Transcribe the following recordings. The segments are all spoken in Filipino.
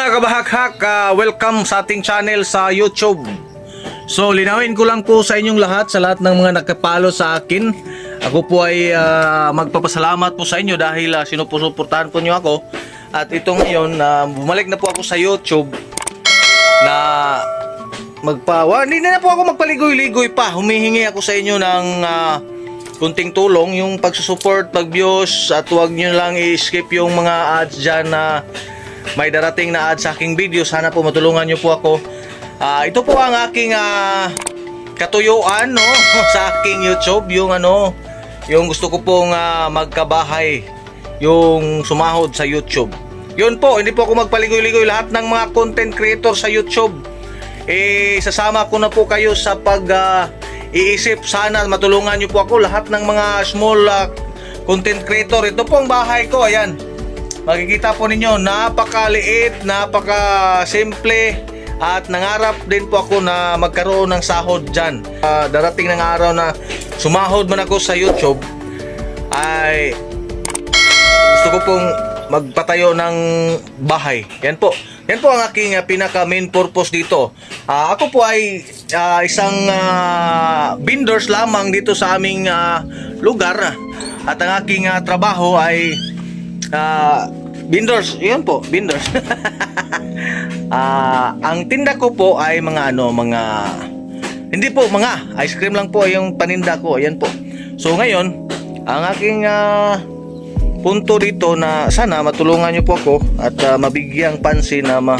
Mga kabahaghak, ah, welcome sa ating channel sa YouTube. So, linawin ko lang po sa inyong lahat, sa lahat ng mga nakapalo sa akin. Ako po ay ah, magpapasalamat po sa inyo dahil uh, sinupusuportahan po nyo ako. At ito ngayon, ah, bumalik na po ako sa YouTube na magpawa. Hindi na po ako magpaligoy-ligoy pa. Humihingi ako sa inyo ng ah, kunting tulong, yung pagsusupport, pag-views, at huwag nyo lang i-skip yung mga ads dyan na may darating na ads sa aking video. Sana po matulungan nyo po ako. Ah, ito po ang aking ah, katuyuan no sa aking YouTube, yung ano, yung gusto ko pong ah, magkabahay, yung sumahod sa YouTube. Yun po, hindi po ako magpaligoy-ligoy lahat ng mga content creator sa YouTube. Eh, sasama ko na po kayo sa pag ah, iisip sana matulungan niyo po ako lahat ng mga small ah, content creator. Ito po ang bahay ko, ayan. Makikita po ninyo, napakaliit, napaka-simple at nangarap din po ako na magkaroon ng sahod dyan. Ah, darating ng araw na sumahod man ako sa YouTube ay gusto ko pong magpatayo ng bahay. Yan po. Yan po ang aking ah, pinaka main purpose dito. Ah, ako po ay ah, isang ah, vendors lamang dito sa aming ah, lugar at ang aking ah, trabaho ay ah, vendors. Yan po, vendors. Ah, ang tinda ko po ay mga ano, mga hindi po mga ice cream lang po yung paninda ko. Ayan po. So ngayon, ang aking ah, punto dito na sana matulungan niyo po ako at ah, mabigyang pansin na ma,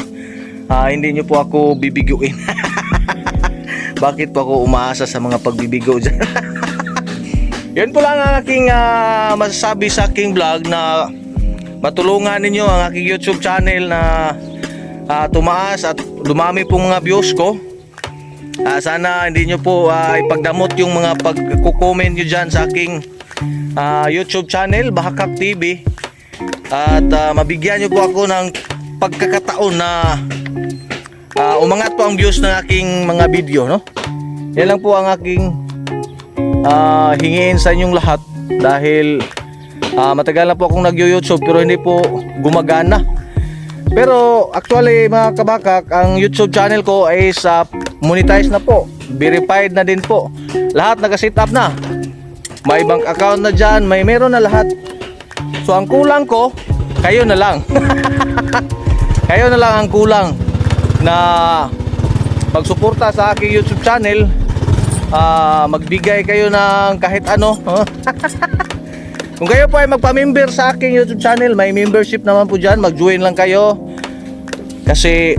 ah, hindi niyo po ako bibiguin. Bakit po ako umaasa sa mga pagbibigo dyan? Yan po lang ang aking ah, masasabi sa aking vlog na matulungan ninyo ang aking YouTube channel na ah, tumaas at dumami pong mga views ko. Ah, sana hindi nyo po ah, ipagdamot yung mga pagko-comment nyo dyan sa aking ah, YouTube channel, Bahakak TV. At ah, mabigyan nyo po ako ng pagkakataon na ah, umangat po ang views ng aking mga video. No? Yan lang po ang aking ah, hingiin sa inyong lahat dahil ah, matagal na po akong nag-YouTube pero hindi po gumagana. Pero actually mga kabakak, ang YouTube channel ko is uh, monetize na po. Verified na din po. Lahat naka-set up na. May bank account na dyan, may meron na lahat. So ang kulang ko, kayo na lang. kayo na lang ang kulang na pagsuporta sa aking YouTube channel. ah, magbigay kayo ng kahit ano. Kung kayo po ay magpa-member sa aking YouTube channel, may membership naman po dyan. Mag-join lang kayo. Kasi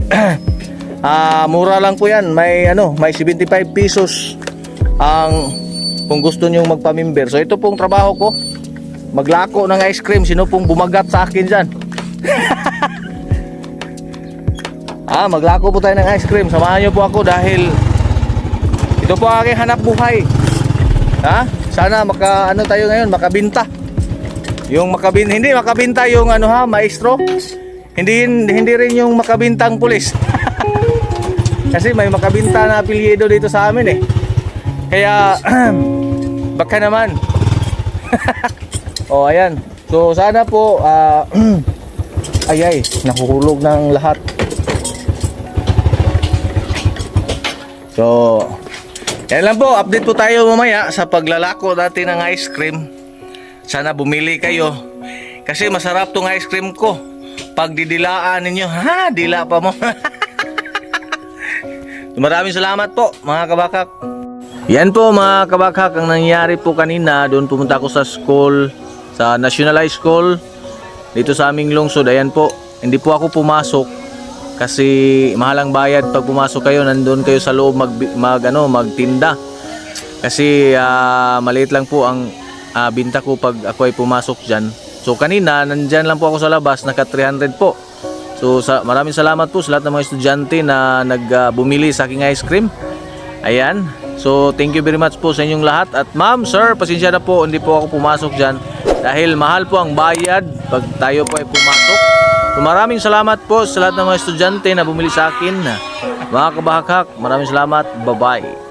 ah mura lang po yan. May ano, may 75 pesos ang kung gusto niyo magpa-member. So ito pong trabaho ko. Maglako ng ice cream. Sino pong bumagat sa akin dyan? ah, maglako po tayo ng ice cream. Samahan niyo po ako dahil ito po ang aking hanap buhay. Ha? Sana maka ano tayo ngayon, makabinta. Yung makabin hindi makabinta yung ano ha, maestro. Hindi hindi rin yung makabintang pulis. Kasi may makabinta na apelyido dito sa amin eh. Kaya baka naman. oh, ayan. So sana po ah, ay ay, nakukulog ng lahat. So, yan lang po, update po tayo mamaya sa paglalako natin ng ice cream. Sana bumili kayo. Kasi masarap tong ice cream ko. Pag didilaan ninyo, ha, dila pa mo. Maraming salamat po, mga kabakak. Yan po mga kabakak, ang nangyari po kanina, doon pumunta ako sa school, sa National High School, dito sa aming lungsod, ayan po, hindi po ako pumasok kasi mahalang bayad pag pumasok kayo, nandun kayo sa loob mag, mag ano, magtinda. Kasi ah, maliit lang po ang ah, binta ko pag ako ay pumasok dyan. So kanina, nandyan lang po ako sa labas, naka 300 po. So sa, maraming salamat po sa lahat ng mga estudyante na nagbumili sa aking ice cream. Ayan. So thank you very much po sa inyong lahat. At ma'am, sir, pasensya na po, hindi po ako pumasok dyan. Dahil mahal po ang bayad pag tayo po ay pumasok. So maraming salamat po sa lahat ng mga estudyante na bumili sa akin. Mga kabahakak, maraming salamat. Bye-bye.